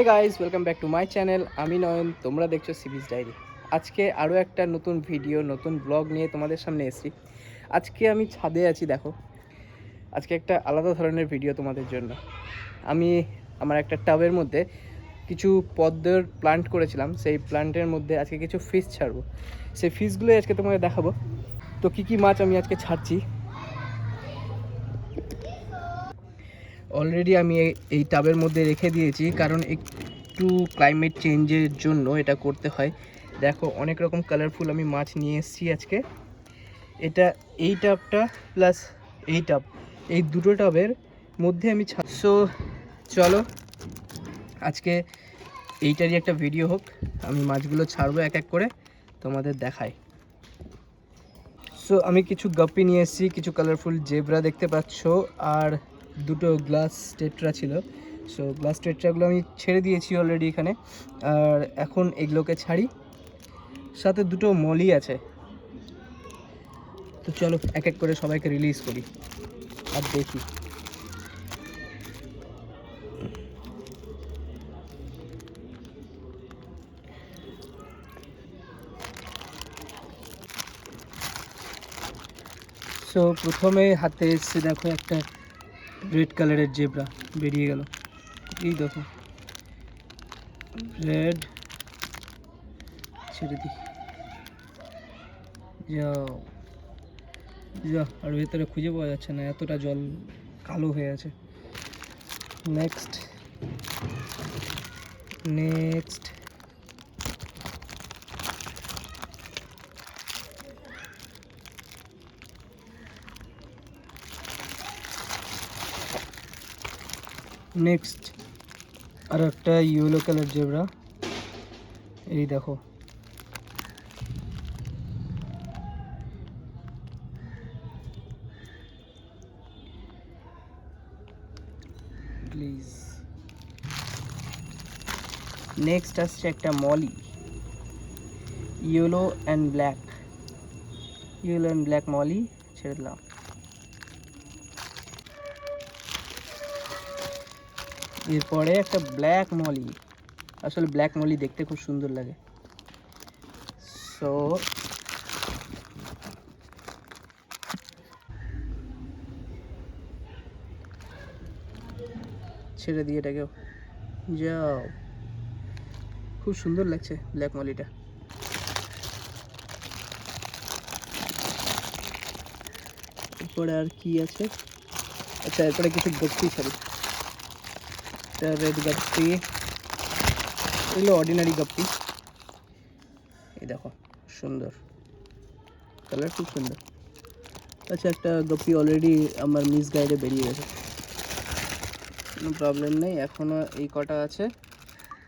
Hey guys welcome back to my channel আমি নয়ন, তোমরা দেখছ সিবিস ডায়েরি আজকে আরও একটা নতুন ভিডিও নতুন ব্লগ নিয়ে তোমাদের সামনে এসেছি। আজকে আমি ছাদে আছি, দেখো। আজকে একটা আলাদা ধরনের ভিডিও তোমাদের জন্য। আমি আমার একটা টাবের মধ্যে কিছু পদ্মের প্লান্ট করেছিলাম। সেই প্লান্টের মধ্যে আজকে কিছু ফিশ ছাড়বো। সেই ফিশগুলোই আজকে তোমাকে দেখাবো। তো কী কী মাছ আমি আজকে ছাড়ছি? অলরেডি আমি এই- টাবের মধ্যে রেখে দিয়েছি, কারণ একটু ক্লাইমেট চেঞ্জের জন্য এটা করতে হয়। দেখো, অনেক রকম কালারফুল আমি মাছ নিয়ে এসেছি আজকে। এটা, এই টাবটা প্লাস এই টাব এই দুটো টাবের মধ্যে আমি সো চলো, আজকে এইটারই একটা ভিডিও হোক। আমি মাছগুলো ছাড়বো এক এক করে, তোমাদের দেখাই। সো আমি কিছু গাপ্পি নিয়ে এসেছি, কিছু কালারফুল জেব্রা দেখতে পাচ্ছ, আর দুটো গ্লাস টেট্রা ছিল। সো গ্লাস টেট্রাগুলো আমি ছেড়ে দিয়েছি অলরেডি এখানে। আর এখন এগুলোকে ছাড়ি। সাথে দুটো মলি আছে। তো চলো, এক এক করে সবাইকে রিলিজ করি। আর দেখি। সো প্রথমে হাতে এসছে দেখো একটা রেড কালারের জেব্রা বেরিয়ে গেল। এই দেখো। রেড। ছেড়ে দিই। যা আর ভেতরে খুঁজে পাওয়া যাচ্ছে না, এতটা জল কালো হয়ে আছে। নেক্সট। নেক্সট। নেক্সট আর একটা ইয়েলো কালার জেব্রা। এই দেখো। প্লিজ নেক্সট আসছে একটা molly. Yellow and black yellow and black molly ছেড়ে দিলাম। এরপরে একটা ব্ল্যাক মলি আসলে ব্ল্যাক মলি দেখতে খুব সুন্দর লাগে। সো ছেড়ে দিয়ে এটাকেও। যাও। খুব সুন্দর লাগছে ব্ল্যাক মলিটা এরপরে আর কি আছে? আচ্ছা এরপরে কিছু গপ্পি ছাড়ি একটা রেড গাপ্পি এগুলো অর্ডিনারি গাপ্পি এই দেখো সুন্দর কালার খুব সুন্দর আচ্ছা একটা গপ্পি অলরেডি আমার মিস গাইডে বেরিয়ে গেছে। কোনো প্রবলেম নেই এখনও এই কটা আছে।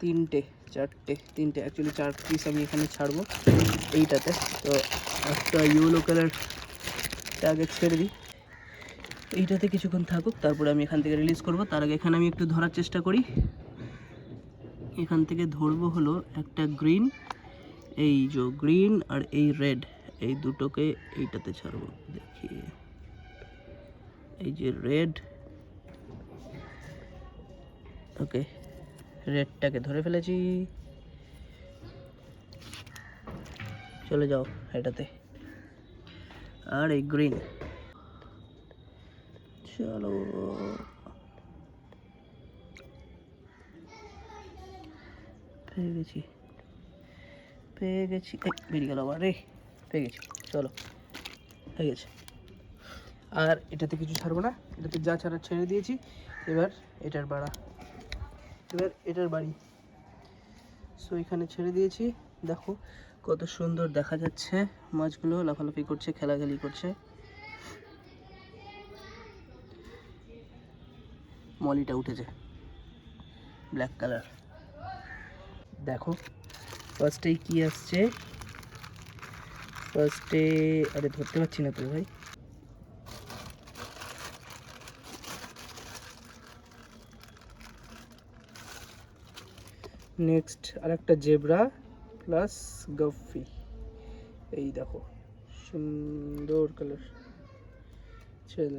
তিনটে, চারটে, তিনটে। অ্যাকচুয়ালি চার পিস আমি এখানে ছাড়বো, এইটাতে। তো একটা ইয়েলো কালারটা আগে ছেড়ে দিই। এইটাতে কিছুক্ষণ থাকুক, তারপরে আমি এখান থেকে রিলিজ করব। তার আগে এখানে আমি একটু ধরার চেষ্টা করি। এখান থেকে ধরবো হলো একটা গ্রিন এই যে গ্রিন আর এই রেড এই দুটোকে এইটাতে ছাড়বো। দেখি। এই যে রেড ওকে রেডটাকে ধরে ফেলেছি। চলে যাও এটাতে। আর এই গ্রিন চলো। পেয়ে গেছি। পেয়ে গেছি। বেরিয়ে গেল আবার, রে। পেয়ে গেছি। চলো। হয়ে গেছে। আর এটাতে কিছু ছাড়বো না। এটাতে যা ছাড়া ছেড়ে দিয়েছি। এবার এটার বাড়া। এবার এটার বাড়ি। সো এখানে ছেড়ে দিয়েছি। দেখো কত সুন্দর দেখা যাচ্ছে। মাছগুলো লাফালাফি করছে খেলাখেলি করছে। মলিটা উঠেছে। ব্ল্যাক কালার দেখো ফার্স্টেই কি আসছে? ফার্স্টে আরে ধরতে পারছি না তো ভাই। নেক্সট আরেকটা জেব্রা প্লাস গফি এই দেখো, সুন্দর কালার ছেড়ে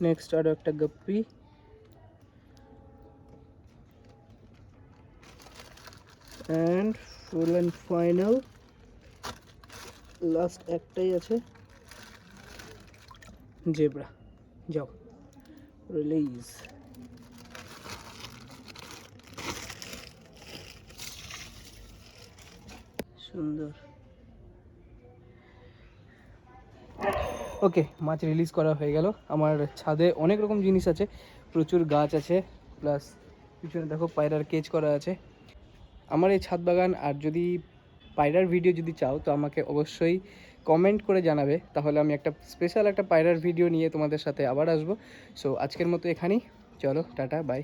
নেক্সট আরও একটা guppy and full and final last একটাই আছে জেব্রা যাও রিলিজ সুন্দর ওকে, মাছ রিলিজ করা হয়ে গেল। আমার ছাদে অনেক রকম জিনিস আছে, প্রচুর গাছ আছে প্লাস পিছনে দেখো পায়রার কেচ করা আছে। আমার এই ছাদ বাগান, আর যদি পায়রার ভিডিও যদি চাও, তো আমাকে অবশ্যই কমেন্ট করে জানাবে। তাহলে আমি একটা স্পেশাল একটা পায়রার ভিডিও নিয়ে তোমাদের সাথে আবার আসব। সো আজকের মতো এখানেই। চলো, টাটা বাই